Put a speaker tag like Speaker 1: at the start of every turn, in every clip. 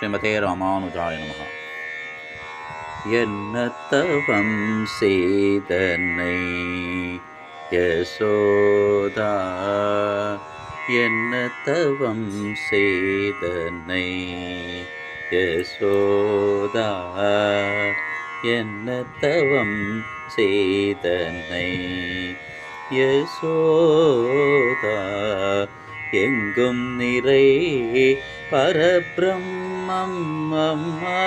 Speaker 1: ஸ்ரீமதே ராமானுஜாய நமகா. என்னத்தவம் தவம் செய்தனை யசோதா என்னத்தவம் தவம் செய்தனை யசோதா என்னத்தவம் தவம் செய்தனை யசோதா எங்கும் நிறை பரபிரம் அம்மா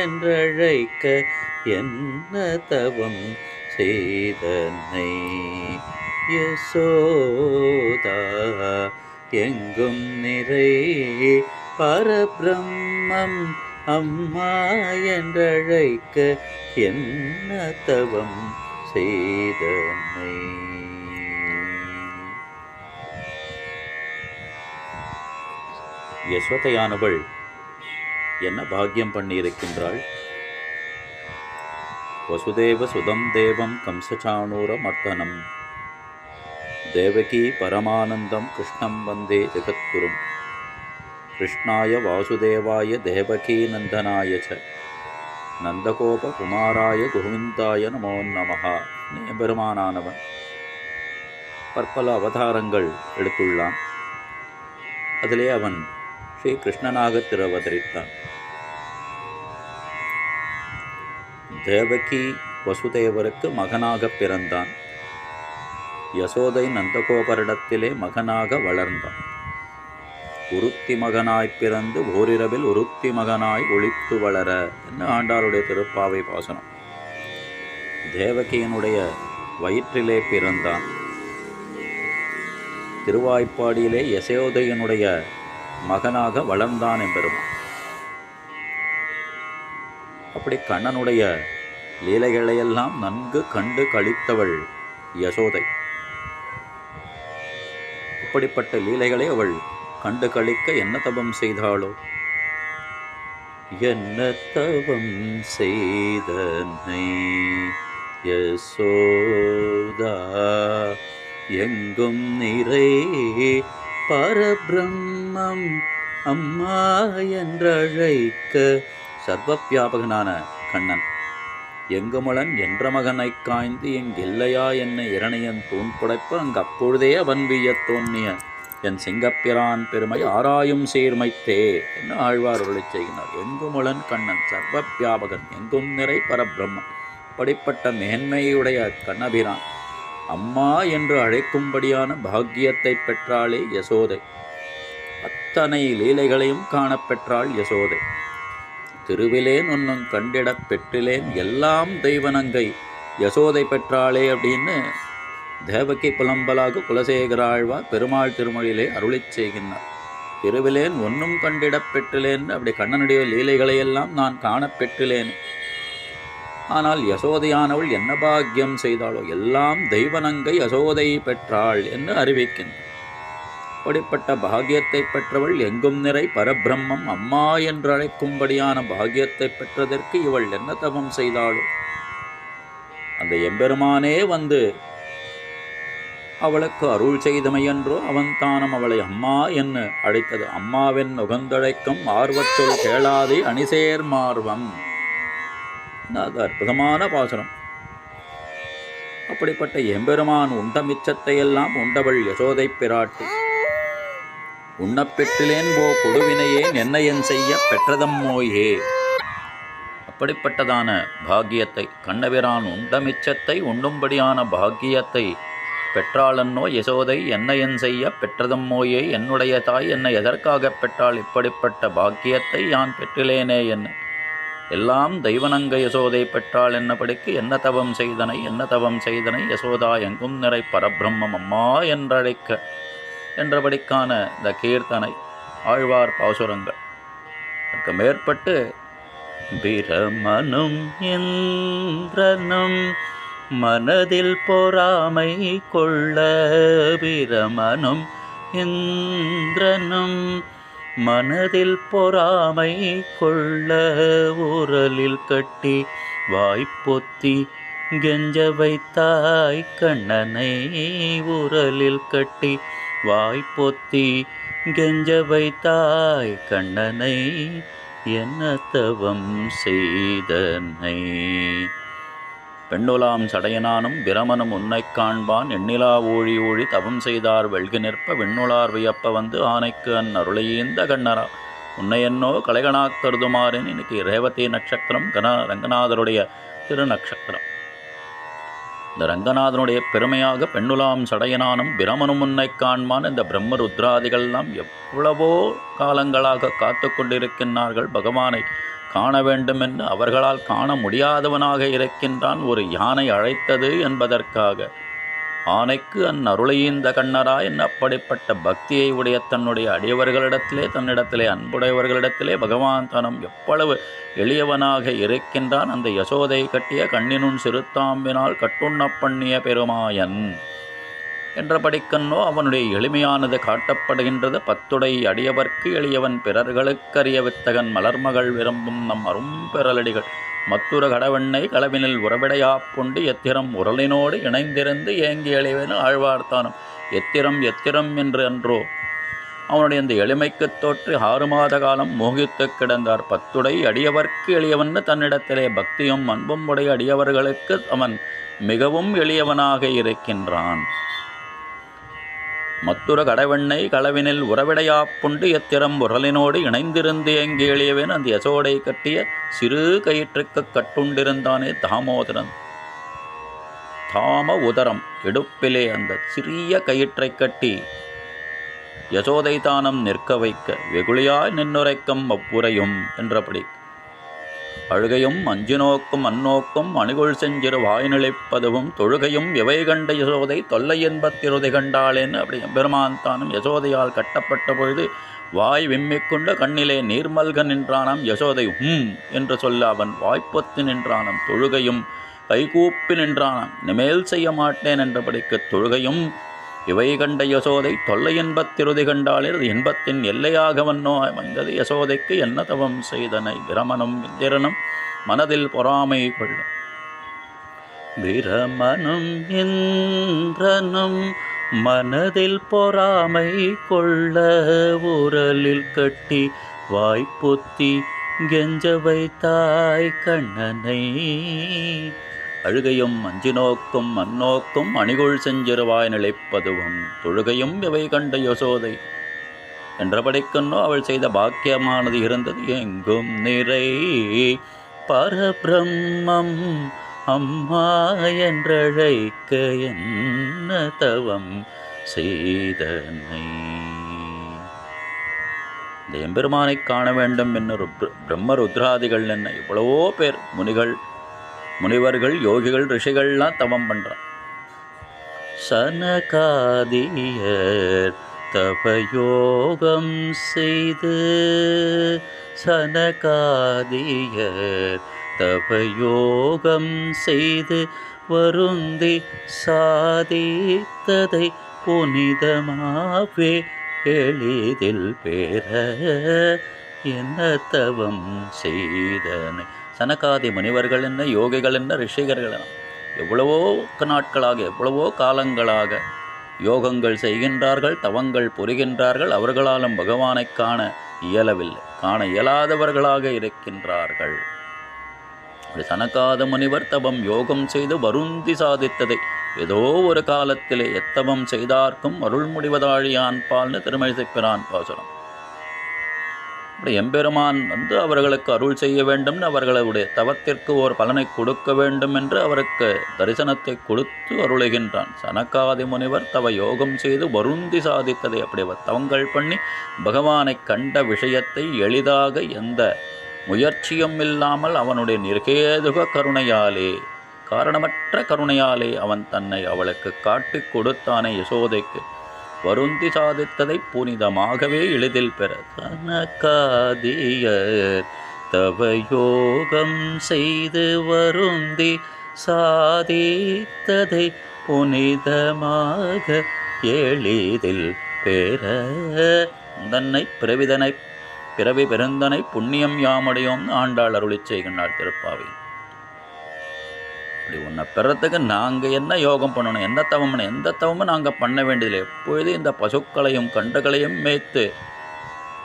Speaker 1: என்றழைக்க என்ன தவம் செய்தனை யசோதா எங்கும் நிறை பரபிரம்மம் அம்மா என்றழைக்க என்ன தவம் செய்தனை யசோதையானவள் என்ன பாக்கியம் பண்ணியிருக்கின்றாள்? வசுதேவ சுதம் தேவம் கம்சச்சாணூர மர்த்தனம் தேவகி பரமானந்தம் கிருஷ்ணம் வந்தே ஜெகத்குரும். கிருஷ்ணாய வாசுதேவாய தேவகீ நந்தனாய ச. நந்தகோப குமாராய கோவிந்தாய நமோ நமஹா. பெருமானானவன். பற்பல அவதாரங்கள் எடுத்துள்ளான். அதிலே அவன் ஸ்ரீ கிருஷ்ணனாக திருவதரித்தான். தேவகி வசுதேவருக்கு மகனாக பிறந்தான். யசோதை நந்தகோபரிடத்திலே மகனாக வளர்ந்தான். உருத்தி மகனாய் பிறந்து ஓரிரவில் உருத்தி மகனாய் ஒழித்து வளர என்ன ஆண்டாருடைய திருப்பாவை பாசனம் தேவகியினுடைய வயிற்றிலே பிறந்தான். திருவாய்ப்பாடியிலே யசோதையனுடைய மகனாக வளர்ந்தான் என்பெருமான் அப்படி கண்ணனுடைய லீலைகளையெல்லாம் நன்கு கண்டு கழித்தவள் யசோதை. அப்படிப்பட்ட லீலைகளை அவள் கண்டு கழிக்க என்ன தபம் செய்தாளோ? என்ன தவம் செய்தனை யசோதா? எங்கும் நிறை பரபிரம்மம் அம்மா என்றழைக்க சர்வவியாபகனான கண்ணன். எங்குமலன் என்ற மகனைக் காய்ந்து எங்கில்லையா என்னை இரணையன் தூண் புடைப்பு அங்கு அப்பொழுதே அவன் வியத் தோன்னிய என் சிங்கப்பிரான் பெருமை ஆராயும் சீர்மைத்தே என்று ஆழ்வார் உழைச் செய்கிறார் எங்குமுளன் கண்ணன் சர்வவியாபகன் எங்கும் நிறை பரபிரம்மன் அப்படிப்பட்ட மேன்மையுடைய கண்ணபிரான். அம்மா என்று அழைக்கும்படியான பாக்கியத்தை பெற்றாளே யசோதை. அத்தனை லீலைகளையும் காணப்பெற்றாள் யசோதை. திருவிலேன் ஒன்னும் கண்டிடப் பெற்றிலேன் எல்லாம் தெய்வனங்கை யசோதை பெற்றாளே அப்படின்னு தேவகி புலம்பலாக குலசேகராழ்வார் பெருமாள் திருமொழியிலே அருளிச் செய்கின்றார். திருவிலேன் ஒன்றும் கண்டிடப் பெற்றிலேன் அப்படி கண்ணனுடைய லீலைகளையெல்லாம் நான் காணப்பெற்றிலேன் ஆனால் யசோதையானவள் என்ன பாக்கியம் செய்தாளோ? எல்லாம் தெய்வனங்கை யசோதை பெற்றாள் என்று அறிவிக்கின்றார். அப்படிப்பட்ட பாகியத்தை பெற்றவள் எங்கும் நிறை பரபிரம்மம் அம்மா என்று அழைக்கும்படியான பாகியத்தை பெற்றதற்கு இவள் என்ன தவம் செய்தாளோ? அந்த எம்பெருமானே வந்து அவளுக்கு அருள் செய்தமையன்றோ அவன் தானம் அவளை அம்மா என்று அழைத்தது. அம்மாவின் உகந்தழைக்கும் ஆர்வச்சொல் கேளாதே அணிசேர் மார்வம் அது அற்புதமான பாசுரம். அப்படிப்பட்ட எம்பெருமான் உண்ட மிச்சத்தையெல்லாம் உண்டவள் யசோதை பிராட்டி. உண்ணப்பெற்றிலேன் போ கொடுவினையே என்னையன் செய்ய பெற்றதம்மோயே அப்படிப்பட்டதான பாக்கியத்தை கண்ணபிரான் உண்டமிச்சத்தை உண்ணும்படியான பாக்கியத்தை பெற்றாளன்னோ யசோதை என்னையன் செய்ய பெற்றதம்மோயே என்னுடைய தாய் என்னை எதற்காக பெற்றாள்? இப்படிப்பட்ட பாக்கியத்தை யான் பெற்றிலேனே என்ன? எல்லாம் தெய்வனங்க யசோதை பெற்றாள் என்னபடிக்கு என்ன தவம் செய்தனை? என்ன தவம் செய்தனை? யசோதா எங்கும் நிறை பரபிரம்மம் அம்மா என்றழைக்க என்றபடிக்கான இந்த கீர்த்தனை ஆழ்வார் பாசுரங்கள். அதற்கு மேற்பட்டு பிரமனும் இந்திரனும் மனதில் பொறாமை கொள்ள பிரமனும் இந்திரனும் மனதில் பொறாமை கொள்ள உரலில் கட்டி வாய்ப்பொத்தி கெஞ்ச வைத்தாய் கண்ணனை உரலில் கட்டி வாய்ப்பொத்தி கெஞ்ச வைத்தாய் கண்ணனை என்ன தவம் செய்தனை. பெண்ணுலாம் சடையனானும் பிரமனும் உன்னைக் காண்பான். எண்ணிலா ஊழி ஊழி தவம் செய்தார். வெள்கி நிற்ப விண்ணுளார் வியப்ப வந்து ஆனைக்கு அன் அருளையீந்த கண்ணரா. உன்னையன்னோ கலைகனாக் கருதுமாறேன் இன்னைக்கு ரேவதி நட்சத்திரம் கன ரங்கநாதருடைய திருநக்ஷத்திரம். இந்த ரங்கநாதனுடைய பெருமையாக பெண்ணுலாம் சடையனானும் பிரமனும் உன்னைக் காண்பான். இந்த பிரம்ம ருத்ராதிகள்லாம் எவ்வளவோ காலங்களாக காத்து கொண்டிருக்கின்றார்கள். பகவானை காண வேண்டும் என்று அவர்களால் காண முடியாதவனாக இருக்கின்றான். ஒரு யானை அழைத்தது என்பதற்காக. ஆனைக்கு அந் அருளையீந்த கண்ணரா என் அப்படிப்பட்ட பக்தியை உடைய தன்னுடைய அடியவர்களிடத்திலே தன்னிடத்திலே அன்புடையவர்களிடத்திலே பகவான் தனம் எவ்வளவு எளியவனாக இருக்கின்றான். அந்த யசோதை கட்டிய கண்ணினுன் சிறுத்தாம்பினால் கட்டுண்ணப் பண்ணிய பெருமாயன் என்றபடிக்கண்ணோ அவனுடைய எளிமையானது காட்டப்படுகின்றது. பத்துடை அடியவர்க்கு எளியவன் பிறர்களுக்கரிய வித்தகன் மலர்மகள் விரும்பும் நம் அரும்பெறலடிகள். மத்துர கடவெண்ணை களவினில் உறவிடையாப்புண்டு எத்திரம் உரலினோடு இணைந்திருந்து ஏங்கி எளிவென ஆழ்வார்த்தானும். எத்திரம் எத்திரம் என்று அன்றோ? அவனுடைய இந்த எளிமைக்குத் தோற்று ஆறு மாத காலம் மோகித்து கிடந்தார். பத்துடை அடியவர்க்கு எளியவன் தன்னிடத்திலே பக்தியும் அன்பும் உடைய அடியவர்களுக்கு அவன் மிகவும் எளியவனாக இருக்கின்றான். மத்துர கடவெண்ணை களவினில் உறவிடையாப்புண்டு எத்திரம் உரலினோடு இணைந்திருந்து எங்கே அந்த யசோடை கட்டிய சிறு கயிற்றுக்கு கட்டுண்டிருந்தானே தாமோதரன். தாம உதரம் எடுப்பிலே அந்த சிறிய கயிற்றைக் கட்டி யசோதை தானம் நிற்க வைக்க வெகுளியாய் நின்னுரைக்கம் அவ்வுரையும் என்றபடி அழுகையும் அஞ்சு நோக்கும் அந்நோக்கும் அணுகுள் செஞ்சிரு வாய்நிலைப்பதுவும் தொழுகையும் எவை கண்ட யசோதை தொல்லை என்பத்திருதை கண்டாளேன் அப்படி பெருமான் தானும் யசோதையால் கட்டப்பட்ட பொழுது வாய் விம்மிக்கொண்டு கண்ணிலே நீர்மல்க நின்றானாம் யசோதை ஹும் என்று சொல்ல அவன் வாய்ப்பொத்து நின்றானாம். தொழுகையும் கைகூப்பி நின்றானாம். இனிமேல் செய்ய மாட்டேன் என்றபடிக்கு தொழுகையும் இவை கண்ட யசோதை தொல்லை இன்பத்திருதி கண்டாலே இன்பத்தின் எல்லையாக வண்ணோ அமைந்தது யசோதைக்கு என்ன தவம் செய்தனை? விரமணம் இந்திரனும் மனதில் பொறாமை கொள்ளும். பிரமனும் இந்திரனும் மனதில் பொறாமை கொள்ள உரலில் கட்டி வாய்ப்புத்தி கெஞ்ச வைத்தாய் கண்ணனை. அழுகையும் அஞ்சு நோக்கும் மண்ணோக்கும் அணிகுள் செஞ்சிருவாய் நிலைப்பதுவும். தொழுகையும் இவை கண்ட யசோதை. என்றபடிக்கண்ணோ அவள் செய்த பாக்கியமானது இருந்தது. எங்கும் நிறை பரபிரம்மம் அம்மா என்றழைக்க என்ன தவம் செய்தனை. இந்த எம்பெருமானை காண வேண்டும் என்ன பிரம்ம ருத்ராதிகள் என்ன எவ்வளவோ பேர் முனிகள் முனிவர்கள் யோகிகள் ரிஷிகள்லாம் தவம் பண்ணுறான் சனகாதியர் தபயோகம் செய்து சனகாதியர் தபயோகம் செய்து வருந்தி சாதித்ததை புனிதமாவே எளிதில் பெற என்ன தவம் செய்தனை சனகாதி முனிவர்கள் என்ன யோகிகள் என்ன ரிஷிகர்கள் என்ன? எவ்வளவோ நாட்களாக எவ்வளவோ காலங்களாக யோகங்கள் செய்கின்றார்கள் தவங்கள் புரிகின்றார்கள் அவர்களாலும் பகவானை காண இயலவில்லை. காண இயலாதவர்களாக இருக்கின்றார்கள். அப்படி சனகாத முனிவர் தவம் யோகம் செய்து வருந்தி சாதித்ததை ஏதோ ஒரு காலத்திலே எத்தவம் செய்தார்க்கும் அருள் முடிவதாழியான் பால்னு திருமழிசைப்பிரான் பாசுரம். அப்படி எம்பெருமான் வந்து அவர்களுக்கு அருள் செய்ய வேண்டும் அவர்களுடைய தவத்திற்கு ஒரு பலனை கொடுக்க வேண்டும் என்று அவருக்கு தரிசனத்தை கொடுத்து அருளுகின்றான். சனக்காதி முனிவர் தவ யோகம் செய்து வருந்தி சாதித்ததை அப்படி தவங்கள் பண்ணி பகவானை கண்ட விஷயத்தை எளிதாக எந்த முயற்சியும் இல்லாமல் அவனுடைய நிர்கேதுக கருணையாலே காரணமற்ற கருணையாலே அவன் தன்னை அவளுக்கு காட்டிக் கொடுத்தானே யசோதைக்கு. வருந்தி சாதித்ததை புனிதமாகவே எளிதில் பெற தனக்காதியர். தவ யோகம் செய்து வருந்தி சாதித்ததை புனிதமாக எளிதில் பெற. தன்னை பிறவிதனை பிறவி பெருந்தனை புண்ணியம் யாமடையோம் ஆண்டாள் அருளிச் செய்கின்றாள் திருப்பாவையில் அப்படி உன்னை பெறத்துக்கு நாங்கள் என்ன யோகம் பண்ணணும் என்ன தவம்னு எந்த தவமும் நாங்கள் பண்ண வேண்டியதில்லை. எப்பொழுதும் இந்த பசுக்களையும் கண்டுகளையும் மேய்த்து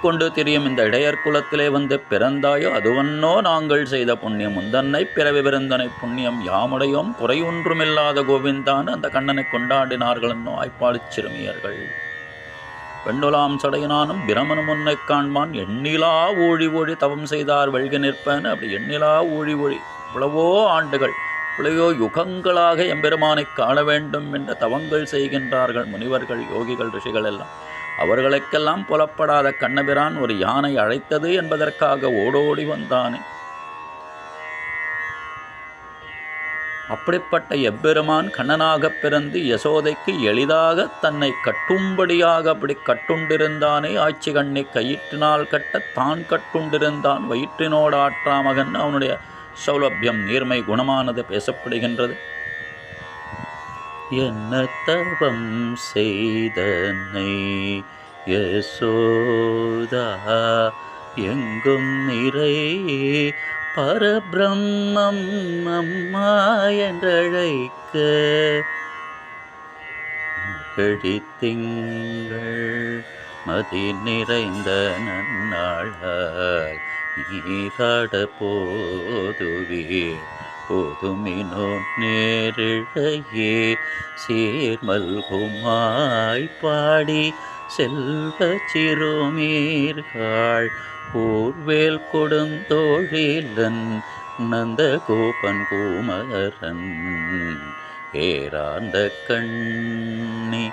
Speaker 1: கொண்டு திரியும் இந்த இடையர் குலத்திலே வந்து பிறந்தாயோ அதுவன்னோ நாங்கள் செய்த புண்ணியம். உந்தன்னை பிறவி விருந்தனை புண்ணியம். யாமுடையோம் குறையொன்றுமில்லாத கோவிந்தான் அந்த கண்ணனை கொண்டாடினார்கள் என்னோ சிறுமியர்கள். பெண்ணுலாம் சடையினானும் பிரமனும் உன்னை காண்பான். எண்ணிலா ஊழி ஊழி தவம் செய்தார் வெள்க நிற்பேன். அப்படி எண்ணிலா ஊழி ஊழி இவ்வளவோ ஆண்டுகள் எவ்வளையோ யுகங்களாக எம்பெருமானை காண வேண்டும் என்ற தவங்கள் செய்கின்றார்கள் முனிவர்கள் யோகிகள் ரிஷிகள் எல்லாம். அவர்களுக்கெல்லாம் புலப்படாத கண்ணபிரான் ஒரு யானை அழைத்தது என்பதற்காக ஓடோடி வந்தானே. அப்படிப்பட்ட எம்பெருமான் கண்ணனாகப் பிறந்து யசோதைக்கு எளிதாக தன்னை கட்டும்படியாக அப்படி கட்டுண்டிருந்தானே. ஆட்சி கண்ணை கயிற்றினால் கட்ட தான் கட்டுண்டிருந்தான். வயிற்றினோடு ஆற்றாமகன் அவனுடைய சௌலபியம் நீர்மை குணமானது பேசப்படுகின்றது. என்ன தவம் செய்தனை யசோதா? எங்கும் நிறை பரபிரம்மம் அம்மா என்றழைக்க திங்கள் மதி நிறைந்த நன்னாளால் ஈராட போதுவே போதுமினோ நேரிழையே சீர்மல்குமாய் பாடி செல்வ சிறுமீர்கள் ஊர்வேல் கொடுந்தோழிலன் நந்த கோபன் குமரன் ஏராந்த கண்ணி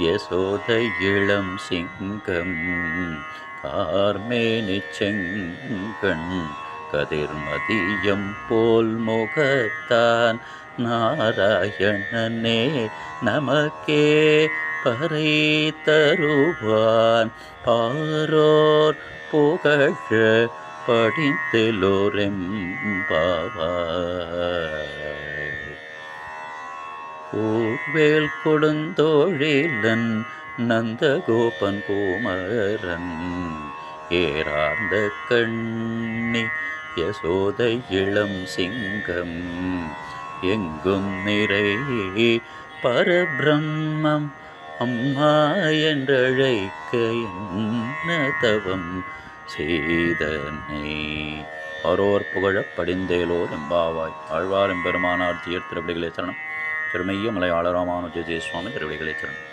Speaker 1: யசோத இளம் சிங்கம் கார்மேனி செங்கண் கதிர்மதியம் போல் முகத்தான் நாராயணனே நமக்கே பறை தருவான். பாரோர் புகழ படித்தெலோரெம்பாவாய் ஊர்வேல் கொடுந்தோழிலன் நந்தகோபன் கோமரன் ஏறார்ந்த கண்ணி யசோதை இளம் சிங்கம் எங்கும் நிறை பரபிரம்மம் அம்மா என்றழைக்க என்ன தவம் செய்தனை? ஒருவர் புகழ படிந்தேலோர் எம்பாவாய். ஆழ்வார் எம்பெருமானார் தீர்த்திருவிடிகளே சரணம். திருமைய மலையாள ராமானுஜ சுவாமி திருவிடிகளே சரணம்.